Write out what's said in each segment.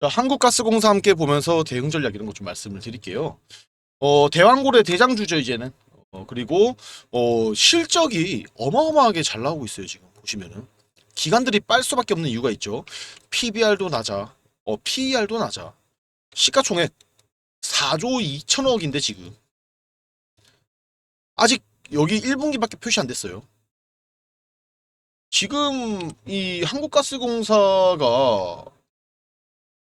자, 한국가스공사 함께 보면서 대응 전략 이런 것 좀 말씀을 드릴게요. 어, 대왕고래 대장주죠 이제는. 어, 그리고 어, 실적이 어마어마하게 잘 나오고 있어요 지금 보시면은 기관들이 빨 수밖에 없는 이유가 있죠. PBR도 낮아, 어, PER도 낮아. 시가총액 4조 2천억인데 지금 아직 여기 1분기밖에 표시 안 됐어요. 지금 이 한국가스공사가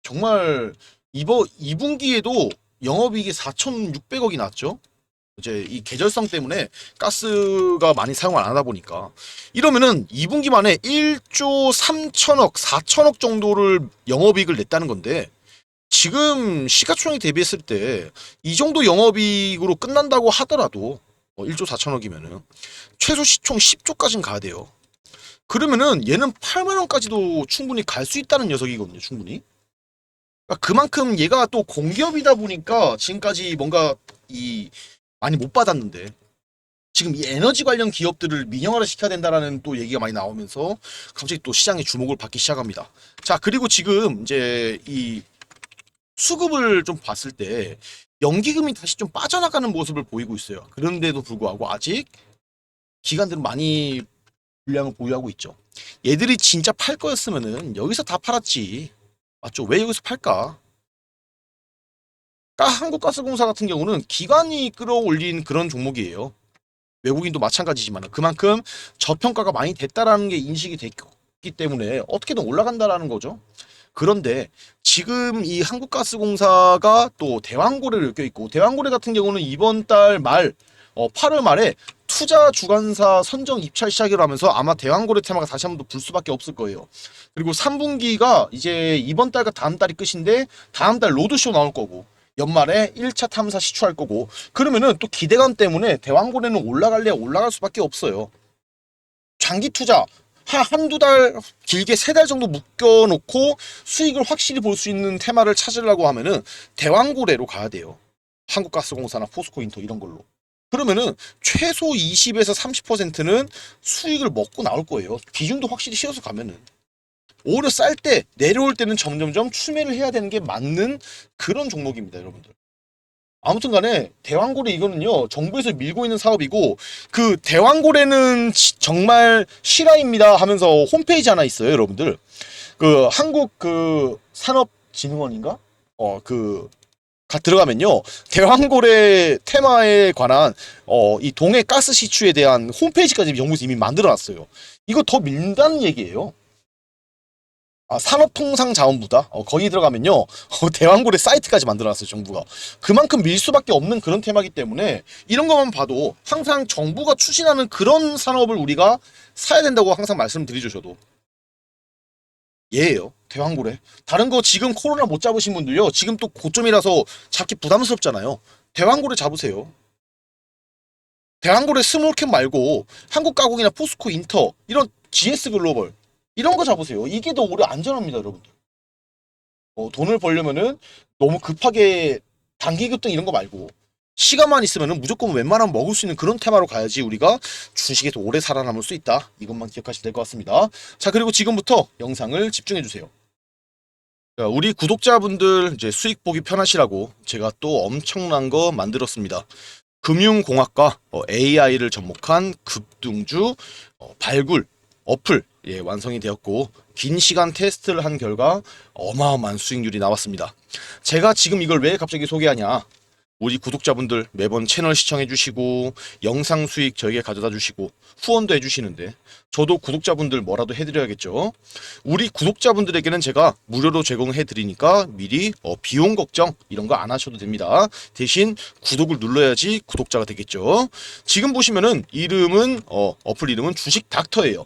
정말 이번 2분기에도 영업이익이 4,600억이 났죠. 이제 이 계절성 때문에 가스가 많이 사용을 안 하다 보니까 이러면은 2분기 만에 1조 3천억, 4천억 정도를 영업이익을 냈다는 건데 지금 시가총액 대비했을 때 이 정도 영업이익으로 끝난다고 하더라도 어, 1조 4천억이면은 최소 시총 10조까지는 가야 돼요. 그러면은 얘는 8만 원까지도 충분히 갈 수 있다는 녀석이거든요, 충분히. 그러니까 그만큼 얘가 또 공기업이다 보니까 지금까지 뭔가 이 많이 못 받았는데 지금 이 에너지 관련 기업들을 민영화를 시켜야 된다라는 또 얘기가 많이 나오면서 갑자기 또 시장의 주목을 받기 시작합니다. 자 그리고 지금 이제 이 수급을 좀 봤을 때 연기금이 다시 좀 빠져나가는 모습을 보이고 있어요. 그런데도 불구하고 아직 기관들은 많이 물량을 보유하고 있죠. 얘들이 진짜 팔 거였으면은 여기서 다 팔았지. 맞죠? 왜 여기서 팔까? 까 한국가스공사 같은 경우는 기관이 끌어올린 그런 종목이에요. 외국인도 마찬가지지만 그만큼 저평가가 많이 됐다라는 게 인식이 됐기 때문에 어떻게든 올라간다라는 거죠. 그런데 지금 이 한국가스공사가 또 대왕고래를 껴있고 대왕고래 같은 경우는 이번 달 말 어, 8월 말에 투자 주관사 선정 입찰 시작을 하면서 아마 대왕고래 테마가 다시 한 번 더 불 수밖에 없을 거예요. 그리고 3분기가 이제 이번 달과 다음 달이 끝인데 다음 달 로드쇼 나올 거고 연말에 1차 탐사 시추할 거고 그러면은 또 기대감 때문에 대왕고래는 올라갈래 올라갈 수밖에 없어요. 장기 투자 한 한두 달 길게 세 달 정도 묶어 놓고 수익을 확실히 볼 수 있는 테마를 찾으려고 하면은 대왕고래로 가야 돼요. 한국가스공사나 포스코인터 이런 걸로. 그러면은 최소 20에서 30%는 수익을 먹고 나올 거예요. 비중도 확실히 씌워서 가면은. 오히려 쌀 때 내려올 때는 점점점 추매를 해야 되는 게 맞는 그런 종목입니다, 여러분들. 아무튼 간에 대왕고래 이거는요 정부에서 밀고 있는 사업이고 그 대왕고래는 지- 정말 실화입니다 하면서 홈페이지 하나 있어요 여러분들 그 한국 그 산업진흥원인가 어 그 가 들어가면요 대왕고래 테마에 관한 어 이 동해 가스 시추에 대한 홈페이지까지 정부에서 이미 만들어놨어요 이거 더 밀다는 얘기예요 아, 산업통상자원부다. 어, 거기 들어가면요. 어, 대왕고래 사이트까지 만들어놨어요, 정부가. 그만큼 밀 수밖에 없는 그런 테마기 때문에 이런 것만 봐도 항상 정부가 추진하는 그런 산업을 우리가 사야 된다고 항상 말씀드리죠, 저도. 얘예요. 대왕고래. 다른 거 지금 코로나 못 잡으신 분들요. 지금 또 고점이라서 잡기 부담스럽잖아요. 대왕고래 잡으세요. 대왕고래 스몰캡 말고 한국가공이나 포스코 인터 이런 GS 글로벌 이런 거 잡으세요. 이게 더 오래 안전합니다, 여러분들. 어, 돈을 벌려면은 너무 급하게 단기 급등 이런 거 말고 시간만 있으면은 무조건 웬만하면 먹을 수 있는 그런 테마로 가야지 우리가 주식에서 오래 살아남을 수 있다. 이것만 기억하시면 될 것 같습니다. 자, 그리고 지금부터 영상을 집중해 주세요. 자, 우리 구독자분들 이제 수익 보기 편하시라고 제가 또 엄청난 거 만들었습니다. 금융공학과 어, AI를 접목한 급등주 어, 발굴 어플 예, 완성이 되었고 긴 시간 테스트를 한 결과 어마어마한 수익률이 나왔습니다. 제가 지금 이걸 왜 갑자기 소개하냐? 우리 구독자분들 매번 채널 시청해 주시고 영상 수익 저에게 가져다 주시고 후원도 해 주시는데 저도 구독자분들 뭐라도 해드려야겠죠. 우리 구독자분들에게는 제가 무료로 제공해 드리니까 미리 어, 비용 걱정 이런 거 안 하셔도 됩니다. 대신 구독을 눌러야지 구독자가 되겠죠. 지금 보시면은 이름은 어, 어플 이름은 주식 닥터예요.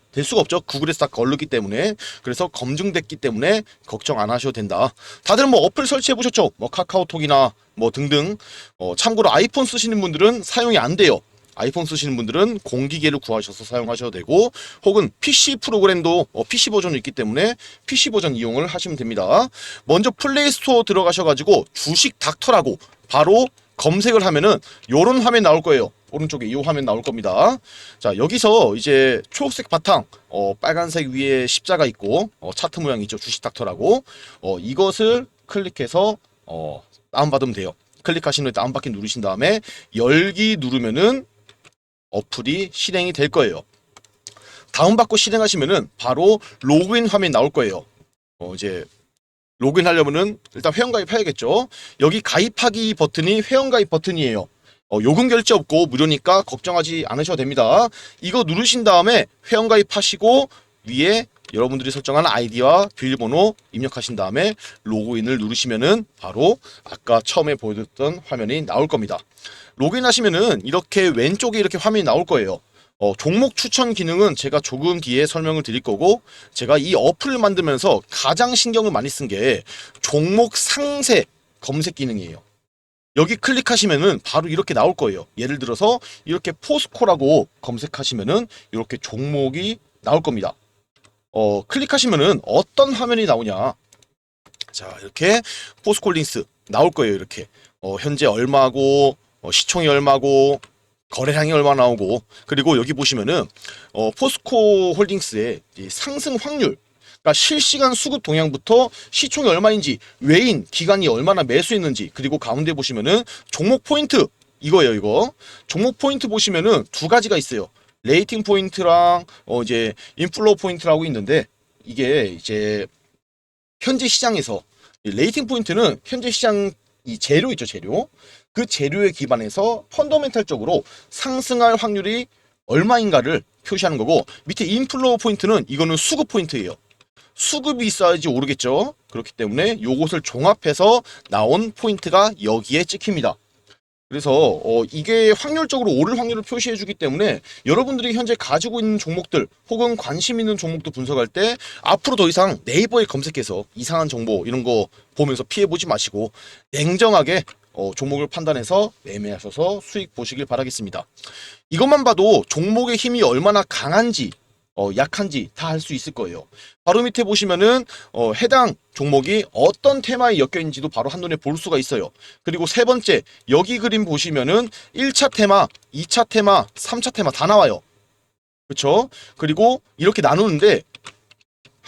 될 수가 없죠. 구글에서 다 걸르기 때문에. 그래서 검증됐기 때문에 걱정 안 하셔도 된다. 다들 뭐 어플 설치해 보셨죠? 뭐 카카오톡이나 뭐 등등. 어, 참고로 아이폰 쓰시는 분들은 사용이 안 돼요. 아이폰 쓰시는 분들은 공기계를 구하셔서 사용하셔도 되고 혹은 PC 프로그램도 어, PC 버전이 있기 때문에 PC 버전 이용을 하시면 됩니다. 먼저 플레이 스토어 들어가셔가지고 주식 닥터라고 바로 검색을 하면은 요런 화면 나올 거예요. 오른쪽에 이 화면 나올 겁니다. 자 여기서 이제 초록색 바탕, 어, 빨간색 위에 십자가 있고 어, 차트 모양 있죠. 주식 닥터라고 어, 이것을 클릭해서 어, 다운받으면 돼요. 클릭하신 후에 다운받기 누르신 다음에 열기 누르면은 어플이 실행이 될 거예요. 다운받고 실행하시면은 바로 로그인 화면이 나올 거예요. 어, 이제 로그인 하려면은 일단 회원가입 해야겠죠. 여기 가입하기 버튼이 회원가입 버튼이에요. 어, 요금 결제 없고 무료니까 걱정하지 않으셔도 됩니다. 이거 누르신 다음에 회원가입 하시고 위에 여러분들이 설정한 아이디와 비밀번호 입력하신 다음에 로그인을 누르시면은 바로 아까 처음에 보여줬던 화면이 나올 겁니다. 로그인 하시면은 이렇게 왼쪽에 이렇게 화면이 나올 거예요. 어, 종목 추천 기능은 제가 조금 뒤에 설명을 드릴 거고 제가 이 어플을 만들면서 가장 신경을 많이 쓴 게 종목 상세 검색 기능이에요. 여기 클릭하시면은 바로 이렇게 나올 거예요. 예를 들어서 이렇게 포스코라고 검색하시면은 이렇게 종목이 나올 겁니다. 어, 클릭하시면은 어떤 화면이 나오냐. 자, 이렇게 포스콜링스 나올 거예요. 이렇게. 어, 현재 얼마고, 어, 시총이 얼마고, 거래량이 얼마 나오고, 그리고 여기 보시면은, 어, 포스코 홀딩스의 이 상승 확률, 그러니까 실시간 수급 동향부터 시총이 얼마인지, 외인, 기간이 얼마나 매수했는지, 그리고 가운데 보시면은 종목 포인트, 이거예요, 이거. 종목 포인트 보시면은 두 가지가 있어요. 레이팅 포인트랑, 어, 이제, 인플로우 포인트라고 있는데, 이게 이제, 현재 시장에서, 이 레이팅 포인트는 현재 시장 이 재료 있죠, 재료. 그 재료에 기반해서 펀더멘탈적으로 상승할 확률이 얼마인가를 표시하는 거고 밑에 인플로우 포인트는 이거는 수급 포인트예요. 수급이 있어야지 오르겠죠. 그렇기 때문에 요것을 종합해서 나온 포인트가 여기에 찍힙니다. 그래서 어, 이게 확률적으로 오를 확률을 표시해 주기 때문에 여러분들이 현재 가지고 있는 종목들 혹은 관심 있는 종목도 분석할 때 앞으로 더 이상 네이버에 검색해서 이상한 정보 이런 거 보면서 피해 보지 마시고 냉정하게 어, 종목을 판단해서 매매하셔서 수익 보시길 바라겠습니다. 이것만 봐도 종목의 힘이 얼마나 강한지 어, 약한지 다 알 수 있을 거예요. 바로 밑에 보시면은 어, 해당 종목이 어떤 테마에 엮여 있는지도 바로 한눈에 볼 수가 있어요. 그리고 세 번째 여기 그림 보시면은 1차 테마, 2차 테마, 3차 테마 다 나와요. 그렇죠? 그리고 이렇게 나누는데